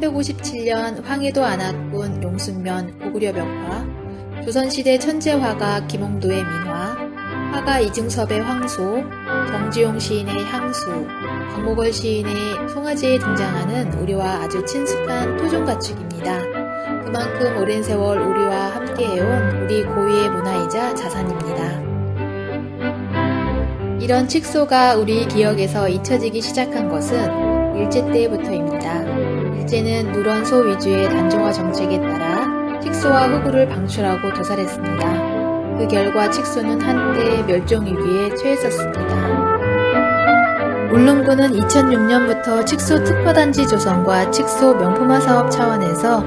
1357년 황해도 안악군 용순면 고구려 벽화, 조선시대 천재화가 김홍도의 민화, 화가 이증섭의 황소, 정지용 시인의 향수, 박목월 시인의 송아지에 등장하는 우리와 아주 친숙한 토종 가축입니다. 그만큼 오랜 세월 우리와 함께해온 우리 고유의 문화이자 자산입니다. 이런 칙소가 우리 기억에서 잊혀지기 시작한 것은 일제 때부터입니다. 일제는 누런 소 위주의 단종화 정책에 따라 칙소와 흑우를 방출하고 도살했습니다. 그 결과 칙소는 한때 멸종위기에 처했었습니다. 울릉군은 2006년부터 칙소 특화단지 조성과 칙소 명품화 사업 차원에서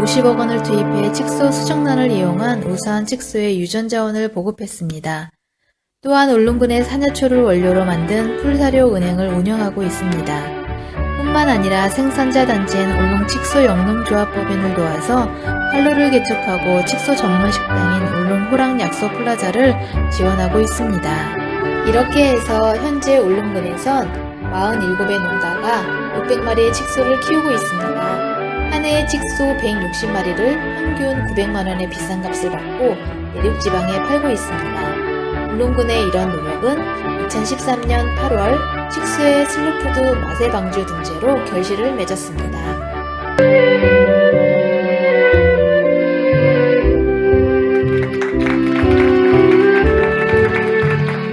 50억 원을 투입해 칙소 수정란을 이용한 우수한 칙소의 유전 자원을 보급했습니다. 또한 울릉군의 산야초를 원료로 만든 풀사료 은행을 운영하고 있습니다. 뿐만 아니라 생산자 단지인 울릉 칙소 영농조합법인을 도와서 판로를 개척하고 칙소 전문 식당인 울릉 호랑 약소 플라자를 지원하고 있습니다. 이렇게 해서 현재 울릉군에선 47의 농가가 600마리의 칙소를 키우고 있습니다. 한 해에 칙소 160마리를 평균 900만원의 비싼 값을 받고 내륙지방에 팔고 있습니다. 울릉군의 이런 노력은 2013년 8월 칙수의 슬로푸드 맛의 방주 등재로 결실을 맺었습니다.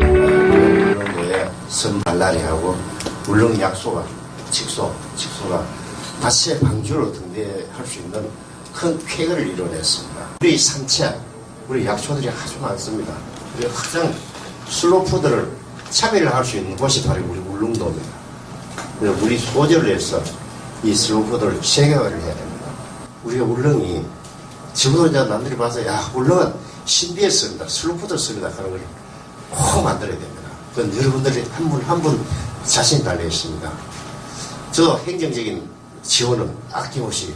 울릉도에 선발라리하고 울릉 약소가 직소, 직소가 다시의 방주로 등대할 수 있는 큰 쾌거를 이뤄냈습니다. 우리 산책, 우리 약초들이 아주 많습니다. 우리 가장 슬로푸드를 차별할 수 있는 곳이 바로 우리 울릉도입니다. 그래서 우리 소재를 해서 이 슬로푸드를 세계화를 해야 됩니다. 우리가 울릉이 지금도 남들이 봐서 야 울릉은 신비했습니다. 슬로푸드 씁니다. 하는 걸 꼭 만들어야 됩니다. 그건 여러분들이 한 분 한 분 자신 달려 있습니다. 저 행정적인 지원은 아낌없이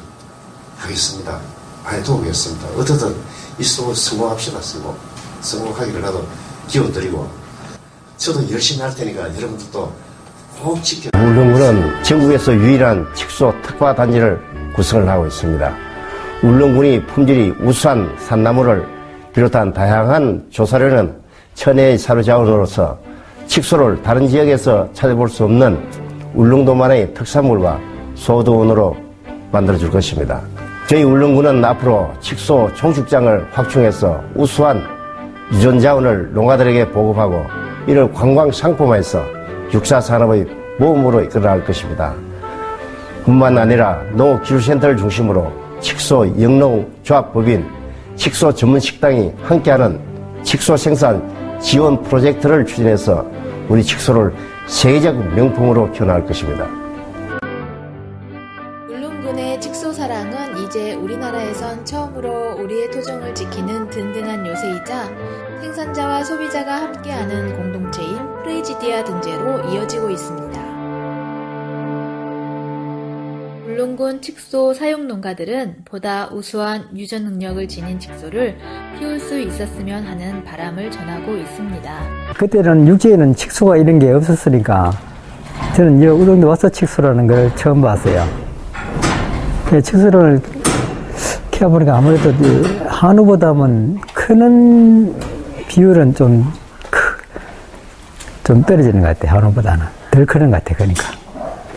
하겠습니다. 많이 도우겠습니다. 어떻든 이 수업 성공합시다. 성공. 성공하기를 나도 기원 드리고 저도 열심히 할 테니까 여러분들도 꼭 지켜. 울릉군은 전국에서 유일한 칙소 특화 단지를 구성을 하고 있습니다. 울릉군이 품질이 우수한 산나물을 비롯한 다양한 조사료는 천혜의 사료자원으로서 칙소를 다른 지역에서 찾아볼 수 없는 울릉도만의 특산물과 소득원으로 만들어줄 것입니다. 저희 울릉군은 앞으로 칙소 종축장을 확충해서 우수한 유전 자원을 농가들에게 보급하고 이를 관광 상품화해서 육사 산업의 모험으로 이끌어갈 것입니다. 뿐만 아니라 농업기술센터를 중심으로 칙소 영농조합법인 칙소 전문 식당이 함께하는 칙소 생산 지원 프로젝트를 추진해서 우리 칙소를 세계적 명품으로 키워나갈 것입니다. 울릉군의 칙소 사랑은 이제 우리나라에선 처음으로 우리의 토종을 지키는 든든한 요새이자 생산자와 소비자가 함께하는 공동체인 프레이지디아 등재로 이어지고 있습니다. 울릉군 칙소 사용 농가들은 보다 우수한 유전 능력을 지닌 칙소를 키울 수 있었으면 하는 바람을 전하고 있습니다. 그때는 육지에는 칙소가 이런 게 없었으니까 저는 이 우릉도 와서 칙소라는 걸 처음 봤어요. 예, 칙소를 키워보니까 아무래도 이 한우보다는 크는 비율은 좀, 크, 좀 떨어지는 것 같아요. 한우보다는. 덜 크는 것 같아요. 그러니까.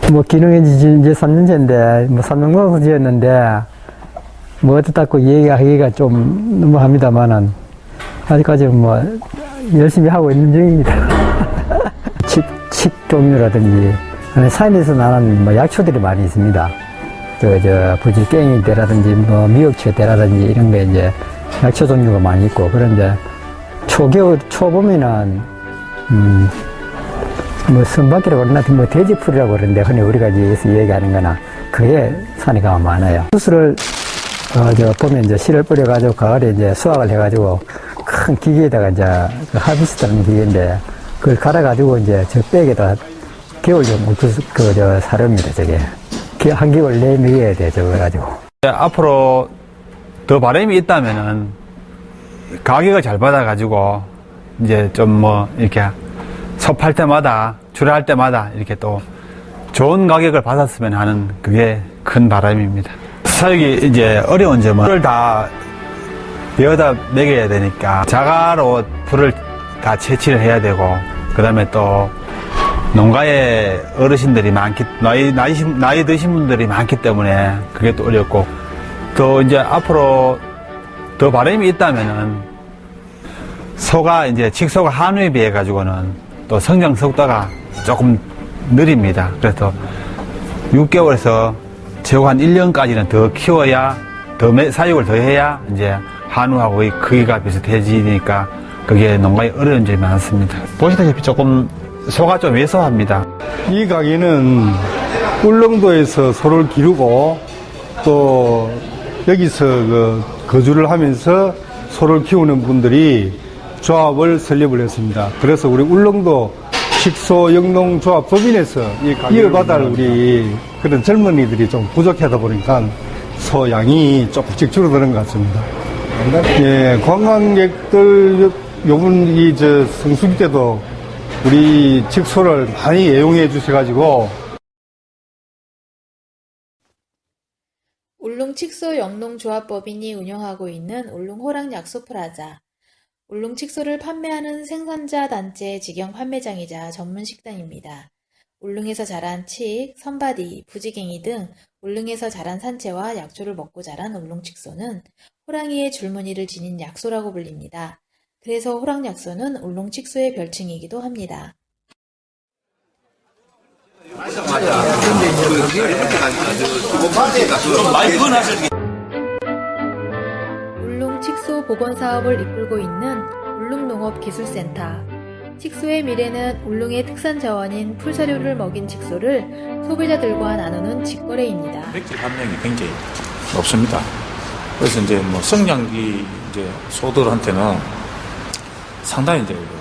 뭐 기능이 이제 3년째인데, 뭐 3년 가서 지었는데, 뭐 어떻다고 얘기하기가 좀 너무 합니다만은, 아직까지는 뭐 열심히 하고 있는 중입니다. 칡, 칡 종류라든지, 산에서 나는 뭐 약초들이 많이 있습니다. 저, 저, 부지깽이대라든지, 뭐, 미역초대라든지, 이런 게 이제 약초 종류가 많이 있고, 그런데 초겨울, 초 보면은, 음, 뭐, 선박이라고 그러나, 뭐, 돼지풀이라고 그러는데, 흔히 우리가 여기서 얘기하는 거나, 그게 산에 가면 많아요. 수술을, 어, 저, 보면 이제 씨를 뿌려가지고, 가을에 이제 수확을 해가지고, 큰 기계에다가 이제, 그 하비스트라는 기계인데, 그걸 갈아가지고 이제 저 백에다 겨울용 그, 그, 저, 사료입니다, 저게. 기- 한 개월 먹여야 돼, 저거 가지고. 이제 앞으로 더 바람이 있다면은 가격을 잘 받아가지고 이제 좀 뭐 이렇게 섭할 때마다 출하할 때마다 이렇게 또 좋은 가격을 받았으면 하는 그게 큰 바람입니다. 사육이 이제 어려운 점은 불을 다 베어다 먹여야 되니까 자가로 불을 다 채취를 해야 되고 그 다음에 또 농가에 어르신들이 많기 나이 나이 신- 나이 드신 분들이 많기 때문에 그게 또 어렵고 또 이제 앞으로 더 바람이 있다면은 소가 이제 직소가 한우에 비해 가지고는 또 성장 속도가 조금 느립니다. 그래서 6개월에서 최고 한 1년까지는 더 키워야 더 매- 사육을 더 해야 이제 한우하고의 크기가 비슷해지니까 그게 농가에 어려운 점이 많습니다. 보시다시피 조금 소가 좀 왜소합니다. 이 가게는 울릉도에서 소를 기르고 또 여기서 그 거주를 하면서 소를 키우는 분들이 조합을 설립을 했습니다. 그래서 우리 울릉도 식소 영농 조합 법인에서 이 가게를 이어받아 우리 그런 젊은이들이 좀 부족하다 보니까 소양이 조금씩 줄어드는 것 같습니다. 예, 관광객들 요번 이저 성수기 때도 우리 직소를 많이 애용해 주셔가지고 울릉 칙소 영농조합법인이 운영하고 있는 울릉 호랑 약소 프라자. 울릉 칙소를 판매하는 생산자 단체 직영 판매장이자 전문 식당입니다. 울릉에서 자란 칡, 선바디, 부지갱이 등 울릉에서 자란 산채와 약초를 먹고 자란 울릉 칙소는 호랑이의 줄무늬를 지닌 약소라고 불립니다. 그래서 호랑 약소는 울릉 칙소의 별칭이기도 합니다. 울릉 칙소 복원 사업을 이끌고 있는 울릉농업기술센터. 칙소의 미래는 울릉의 특산 자원인 풀사료를 먹인 칙소를 소비자들과 나누는 직거래입니다. 백질 함량이 굉장히 높습니다. 그래서 이제 뭐 성장기 이제 소들한테는 상당히 이제 그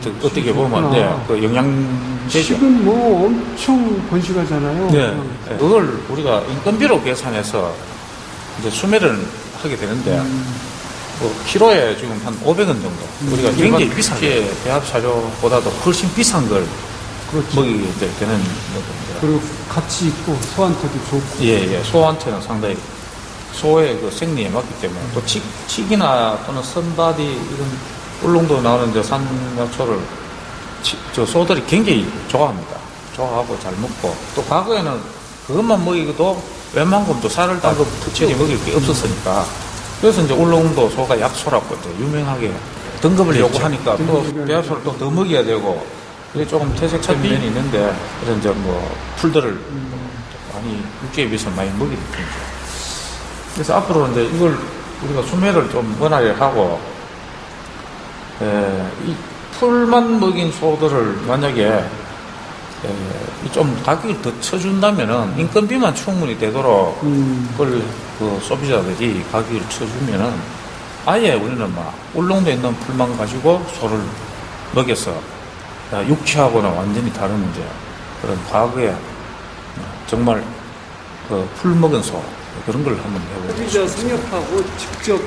어떻게, 어떻게 보면 네, 그 영양제죠. 지금 뭐 엄청 번식하잖아요. 네, 네. 그걸 우리가 인건비로 계산해서 이제 수매를 하게 되는데 뭐 키로에 지금 한 500원 정도 우리가 굉장히 비싸게 배합 사료보다도 훨씬 비싼 걸 그렇죠. 먹이게 되- 되는 겁니다. 그리고 가치 있고 소한테도 좋고. 예, 예. 소한테는 상당히 소의 그 생리에 맞기 때문에 또 치, 칡이나 또는 선바디 이런 울릉도 나오는 저 산약초를 치- 저 소들이 굉장히 좋아합니다. 좋아하고 잘 먹고. 또 과거에는 그것만 먹이고도 웬만큼 또 쌀을 따로 특별히 먹일 게 없었으니까. 그래서 이제 울릉도 소가 약소라고 이제 유명하게 등급을 요구하니까 또 배합소를 또 더 먹여야 되고. 이게 조금 퇴색적인 면이 있는데 그래서 이제 뭐 풀들을 많이 육지에 비해서 많이 먹이는 편이죠. 그래서 앞으로 이제 이걸 우리가 수매를 좀 원활히 하고, 에, 이 풀만 먹인 소들을 만약에 에, 이좀 가격을 더 쳐준다면은 인건비만 충분히 되도록 그걸 그 소비자들이 가격을 쳐주면은 아예 우리는 막 울릉도에 있는 풀만 가지고 소를 먹여서 아, 육체하고는 완전히 다른 이제 그런 과거에 정말 그 풀 먹은 소 그런 걸 한번 해보고 소비자 생협하고 직접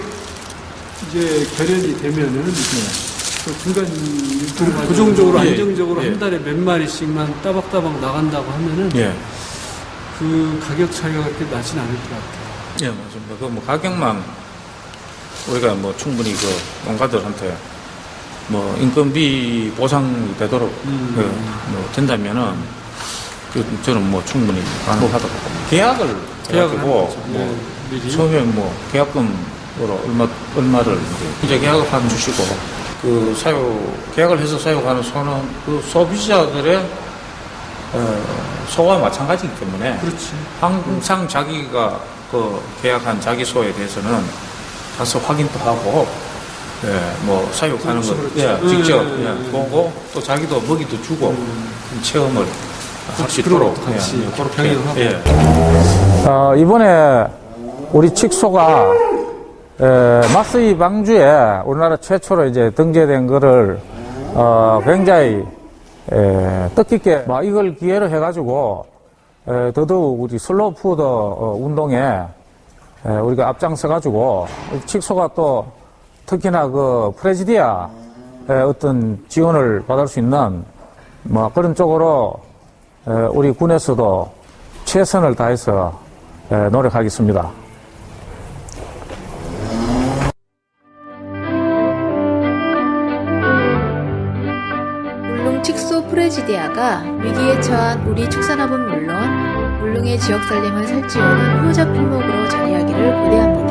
이제 결연이 되면은 그 중간 유통 고정적으로 예, 안정적으로 예. 한 달에 몇 마리씩만 따박따박 나간다고 하면은 예, 그 가격 차이가 그렇게 나진 않을 것 같아요. 예, 맞습니다. 그 뭐 가격만 우리가 뭐 충분히 그 농가들한테 뭐 인건비 보상이 되도록 음. 그 뭐 된다면은 그 저는 뭐 충분히 가능하다고 봅니다. 계약을 계약을 해가지고 하는 거죠. 뭐 예, 미리. 처음에 뭐 계약금으로 얼마 얼마를 이제 이제 계약을 한 주시고 그 사유 계약을 해서 사용하는 소는 그 소비자들의 어, 소와 마찬가지이기 때문에 그렇지. 항상 자기가 그 계약한 자기 소에 대해서는 가서 확인도 하고 예, 뭐 사육하는 그렇죠. 예, 직접 음, 예, 음, 보고 또 자기도 먹이도 주고 체험을 할 수 있도록 같이 예, 그렇게. 예. 어, 이번에 우리 칙소가 에, 마스이 방주에 우리나라 최초로 이제 등재된 거를 어, 굉장히 에, 뜻깊게 막 이걸 기회로 해가지고 에, 더더욱 우리 슬로우 푸드 어, 운동에 에, 우리가 앞장서가지고 칙소가 또 특히나 그 프레지디아 의 어떤 지원을 받을 수 있는 뭐 그런 쪽으로 에, 우리 군에서도 최선을 다해서 에, 노력하겠습니다. 칙소 프레지디아가 위기에 처한 우리 축산업은 물론 울릉의 지역 살림을 살찌우는 후호적 필목으로 자리하기를 고대합니다.